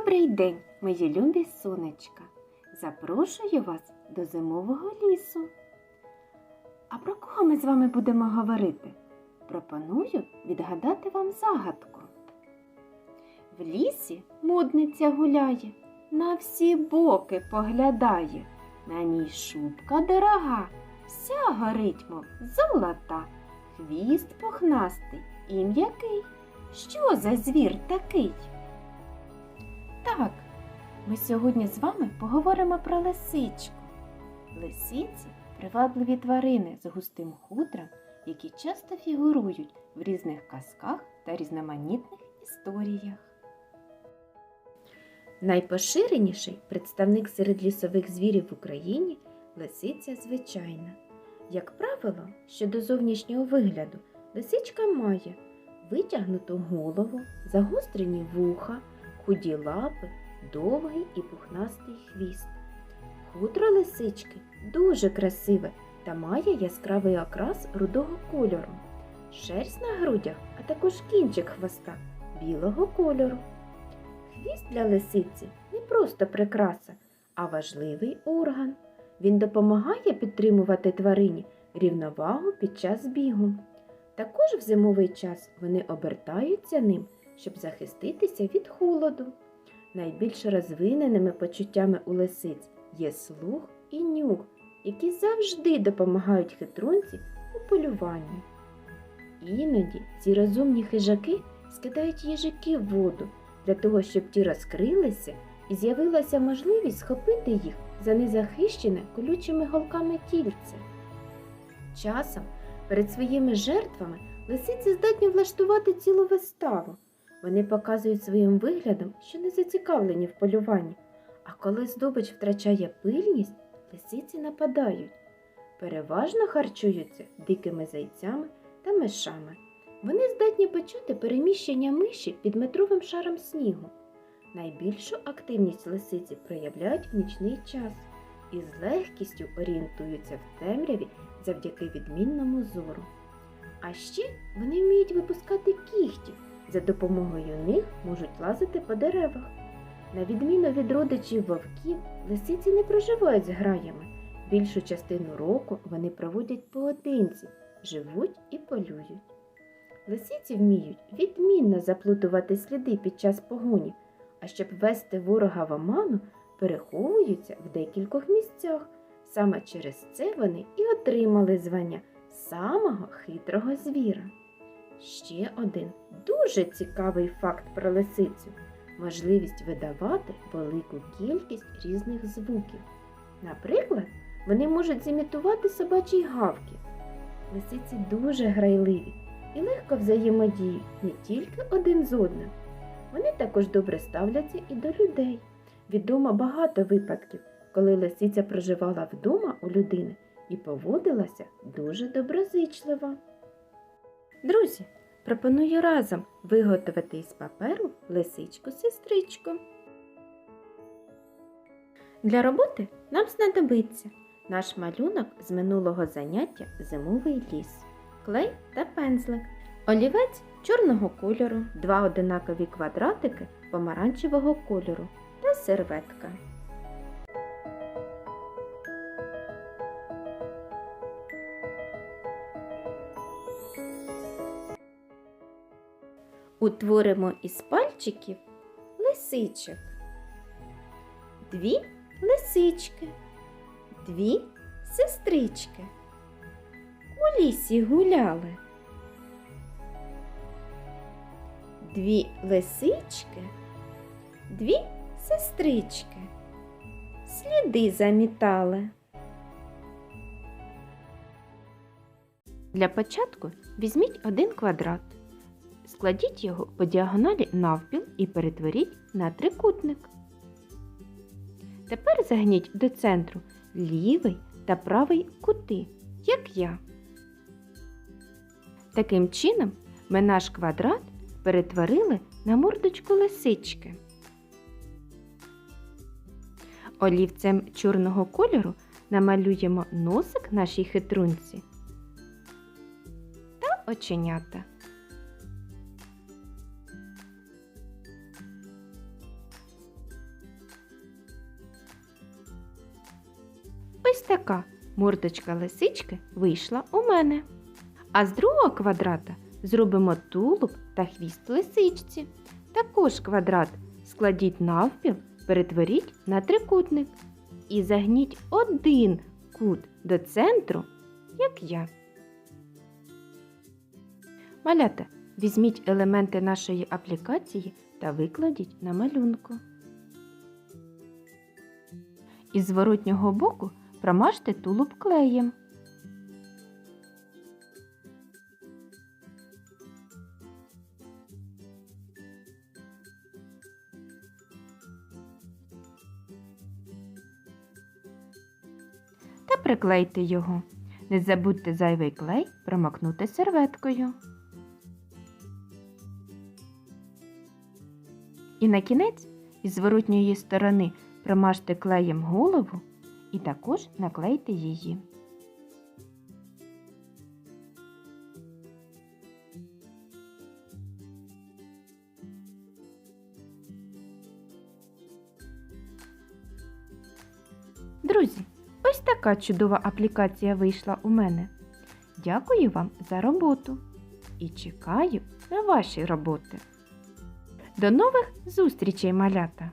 Добрий день, мої любі сонечка. Запрошую вас до зимового лісу. А про кого ми з вами будемо говорити? Пропоную відгадати вам загадку. В лісі модниця гуляє, на всі боки поглядає. На ній шубка дорога, вся горить, мов золота, хвіст пухнастий і м'який. Що за звір такий? Ми сьогодні з вами поговоримо про лисичку. Лисиці привабливі тварини з густим хутром, які часто фігурують в різних казках та різноманітних історіях. Найпоширеніший представник серед лісових звірів в Україні лисиця звичайна. Як правило, щодо зовнішнього вигляду, лисичка має витягнуту голову, загострені вуха, худі лапи, довгий і пухнастий хвіст. Хутро лисички дуже красиве та має яскравий окрас рудого кольору. Шерсть на грудях, а також кінчик хвоста білого кольору. Хвіст для лисиці не просто прикраса, а важливий орган. Він допомагає підтримувати тварині рівновагу під час бігу. Також в зимовий час вони обертаються ним, щоб захиститися від холоду. Найбільш розвиненими почуттями у лисиць є слух і нюх, які завжди допомагають хитрунці у полюванні. Іноді ці розумні хижаки скидають їжаки в воду для того, щоб ті розкрилися і з'явилася можливість схопити їх за незахищене колючими голками тільце. Часом перед своїми жертвами лисиці здатні влаштувати цілу виставу. Вони показують своїм виглядом, що не зацікавлені в полюванні, а коли здобич втрачає пильність, лисиці нападають. Переважно харчуються дикими зайцями та мишами. Вони здатні почути переміщення миші під метровим шаром снігу. Найбільшу активність лисиці проявляють в нічний час і з легкістю орієнтуються в темряві завдяки відмінному зору. А ще вони вміють випускати кіхті, за допомогою них можуть лазити по деревах. На відміну від родичів вовків, лисиці не проживають з граями. Більшу частину року вони проводять поодинці, живуть і полюють. Лисиці вміють відмінно заплутувати сліди під час погоні, а щоб вести ворога в оману, переховуються в декількох місцях. Саме через це вони і отримали звання самого хитрого звіра. Ще один дуже цікавий факт про лисицю можливість видавати велику кількість різних звуків. Наприклад, вони можуть зімітувати собачий гавки. Лисиці дуже грайливі і легко взаємодіють не тільки один з одним. Вони також добре ставляться і до людей. Відомо багато випадків, коли лисиця проживала вдома у людини і поводилася дуже доброзичливо. Друзі, пропоную разом виготовити із паперу лисичку-сестричку. Для роботи нам знадобиться наш малюнок з минулого заняття зимовий ліс, клей та пензлик, олівець чорного кольору, два одинакові квадратики помаранчевого кольору та серветка. Утворимо із пальчиків лисичок. Дві лисички, дві сестрички. У лісі гуляли. Дві лисички, дві сестрички. Сліди замітали. Для початку візьміть один квадрат. Складіть його по діагоналі навпіл і перетворіть на трикутник. Тепер загніть до центру лівий та правий кути, як я. Таким чином ми наш квадрат перетворили на мордочку лисички. Олівцем чорного кольору намалюємо носик нашій хитрунці та оченята. Така мордочка лисички вийшла у мене. А з другого квадрата зробимо тулуб та хвіст лисичці. Також квадрат складіть навпіл, перетворіть на трикутник і загніть один кут до центру, як я. Малята, візьміть елементи нашої аплікації та викладіть на малюнку. Із зворотнього боку промажте тулуб клеєм. Та приклейте його. Не забудьте зайвий клей промокнути серветкою. І на кінець із зворотньої сторони промажте клеєм голову і також наклейте її. Друзі, ось така чудова аплікація вийшла у мене. Дякую вам за роботу і чекаю на ваші роботи. До нових зустрічей, малята!